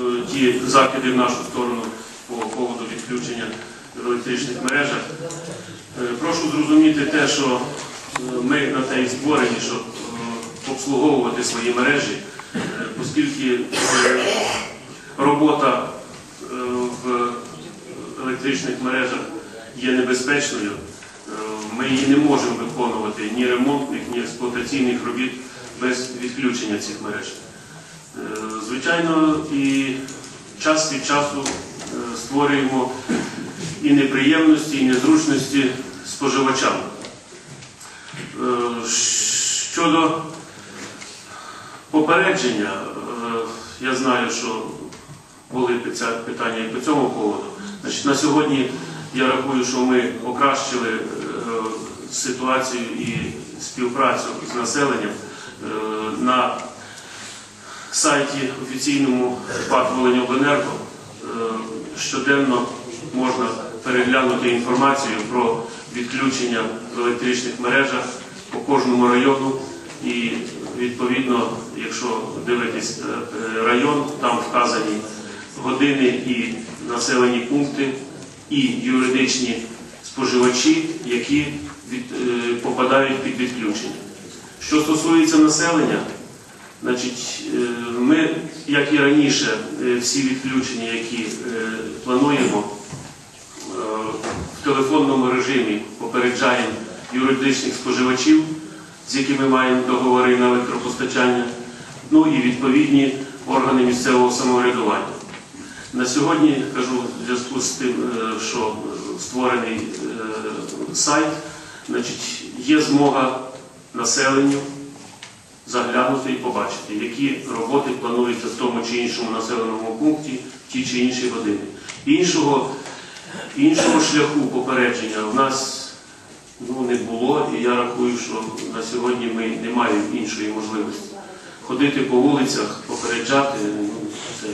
е, ті закиди в нашу сторону по поводу відключення в електричних мережах. Е, Прошу зрозуміти те, що е, ми на те і створені, щоб обслуговувати свої мережі, оскільки робота в електричних мережах є небезпечною, ми її не можемо виконувати ні ремонтних, ні експлуатаційних робіт без відключення цих мереж. Е, Звичайно, і час від часу е, створюємо і неприємності, і незручності споживачам. Е, Щодо попередження, я знаю, що були питання і по цьому поводу. Значить, на сьогодні я рахую, що ми покращили ситуацію і співпрацю з населенням на сайті офіційному ПАК «Волиньобленерго» е, щоденно можна переглянути інформацію про відключення в електричних мережах по кожному району. І відповідно, якщо дивитись е, район, там вказані години і населені пункти, і юридичні споживачі, які від- е, попадають під відключення. Що стосується населення, Значить, е, ми, як і раніше, е, всі відключення, які е, плануємо, в телефонному режимі попереджаємо юридичних споживачів, з якими маємо договори на електропостачання, ну і відповідні органи місцевого самоврядування. На сьогодні кажу, в зв'язку з тим, що створений сайт, значить, є змога населенню заглянути і побачити, які роботи плануються в тому чи іншому населеному пункті в ті чи інші години. Іншого, іншого шляху попередження в нас ну, не було, і я рахую, що на сьогодні ми не маємо іншої можливості. Ходити по вулицях, попереджати, ну, це,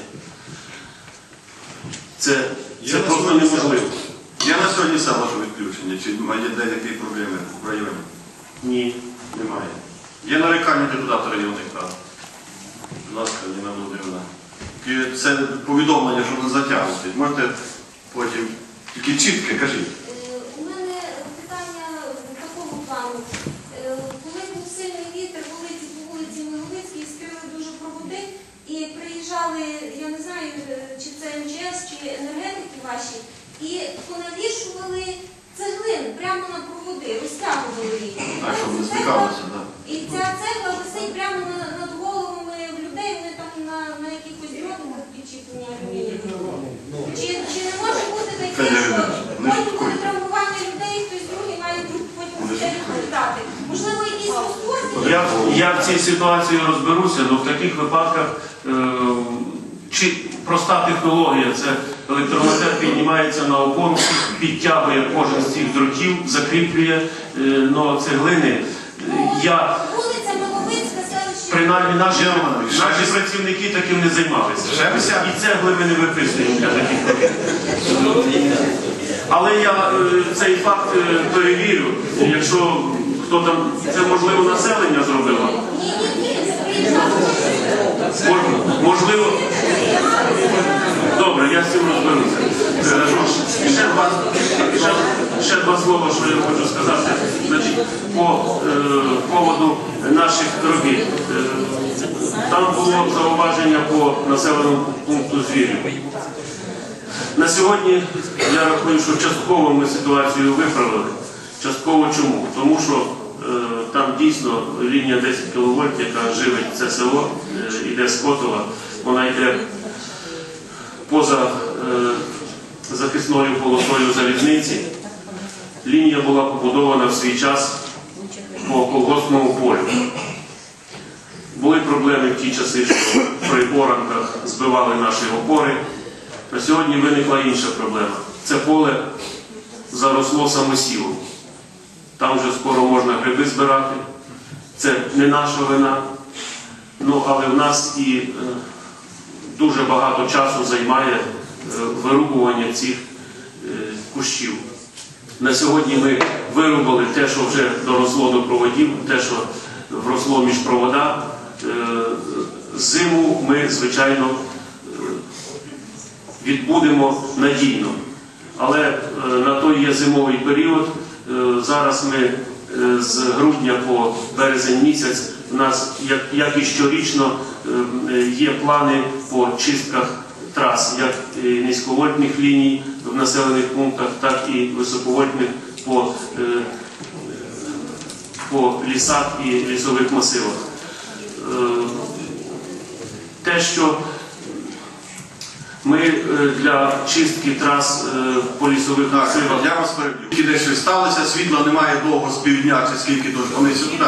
це, це просто неможливо. Я на сьогодні сам ваше відключення. Чи має деякі проблеми в районі? Ні. Немає. Є нарікання депутата районних рад. Будь ласка, Ніна Володимирівна. Це повідомлення, що не затягнути. Можете потім тільки чітке кажіть. Е, У мене питання такого плану. Е, Коли був сильний вітер, вулиці по вулиці Миловицькій скрили дуже проводи і приїжджали, я не знаю, е, чи це МЧС, чи енергетики ваші, і понавішували цеглин прямо на проводи, розтягували їх. Так, щоб не стикалося, ця цегла висить прямо над головами людей, вони там на, якихось дротиках підчіплені алюмінієві. Чи, не може бути таке, що потім травмування людей, хтось другий має потім це відповідати? Можливо, якісь розпорти? Я, в цій ситуації розберуся, але в таких випадках е, чи проста технологія, це електромотор піднімається на опору, підтягує кожен з цих дротів, закріплює е, но цеглини. Е, Я. принаймні наші, наші працівники таким не займалися. І цегли ми не виписуємо для таких робіт. Але я е, цей факт е, перевірю, якщо хто там, це можливо населення зробило. Можливо, добре, я з цим розберуся. Ще два, ще, ще два слова, що я хочу сказати. Значить, по е, поводу наших робіт. Е, там було зауваження по населеному пункту звірів. На сьогодні я рахую, що частково ми ситуацію виправили. Частково чому? Тому що там дійсно лінія 10 кВт, яка живить це село, е, йде з Котова, вона йде поза е, захисною полосою залізниці. Лінія була побудована в свій час по колгоспному полю. Були проблеми в ті часи, що при оранках збивали наші опори. На сьогодні виникла інша проблема. Це поле заросло самосівом. Там вже скоро можна гриби збирати. Це не наша вина. Ну, але в нас і е, дуже багато часу займає е, вирубування цих е, кущів. На сьогодні ми вирубали те, що вже доросло до проводів, те, що вросло між провода. Зиму ми, звичайно, відбудемо надійно. Але на то є зимовий період. Е, Зараз ми е, з грудня по березень місяць у нас, як, як і щорічно, е, є плани по чистках трас, як низьковольтних ліній в населених пунктах, так і високовольтних по, по лісах і лісових масивах. Те, що ми для чистки трас е, по лісових масивах я вас переб'ю. Ті дещо сталося, світла немає довго з півдня чи скільки то вони сюди.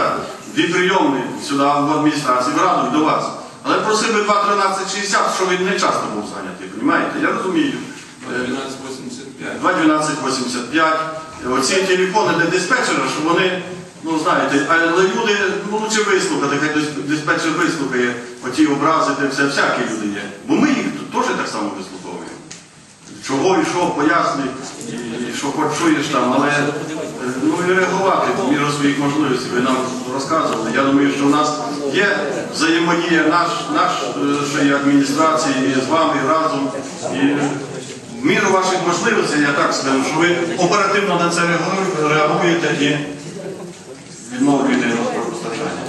Дві прийомні сюди в адміністрації, в раду і до вас. Але просив би 2.13.60, що він не часто був зайнятий, розумієте? Я розумію. Е, 1285. 2.12.85. Оці телефони для диспетчера, що вони, ну знаєте, але люди ну, лучше вислухати, хай диспетчер вислухає оті образи, де все, всякі люди є. Бо ми їх теж так само вислуховуємо. Чого і що поясни, і, що хоч чуєш там, але е, ну реагувати в міру своїх можливостей. Ви нам розказували. Я думаю, що в нас є взаємодія наш, нашої адміністрації і з вами разом. І міру ваших можливостей, я так скажу, що ви оперативно на це реагуєте- і відновлюєте електропостачання.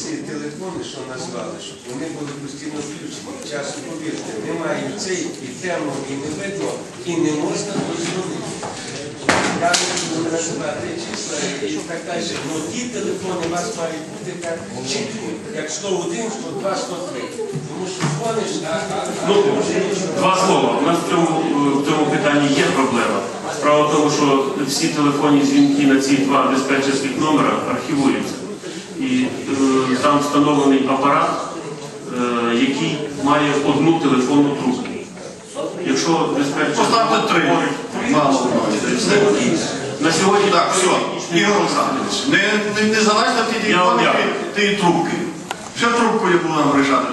Ці телефони, що назвали, щоб вони були постійно включені. Часу повірте, немає цей і темно, і не видно, і не можна дозвонити. Я буду називати числа і так далі. Ну ті телефони у вас мають бути так чіткі, як 101, 102, 103. Тому що дзвониш, а Ну. Два слова. У нас в цьому, в цьому питанні є проблема. Справа в тому, що всі телефонні дзвінки на ці два диспетчерських номера архівуються. І е, там встановлений апарат, е, який має одну телефонну трубку. Якщо диспетчер Поставте три. Мало на сьогодні Так, все, Ігор Олександрович, не, не, не залазьте в ті Я телефони, ті, трубки. Ще трубкою буду нам рішати.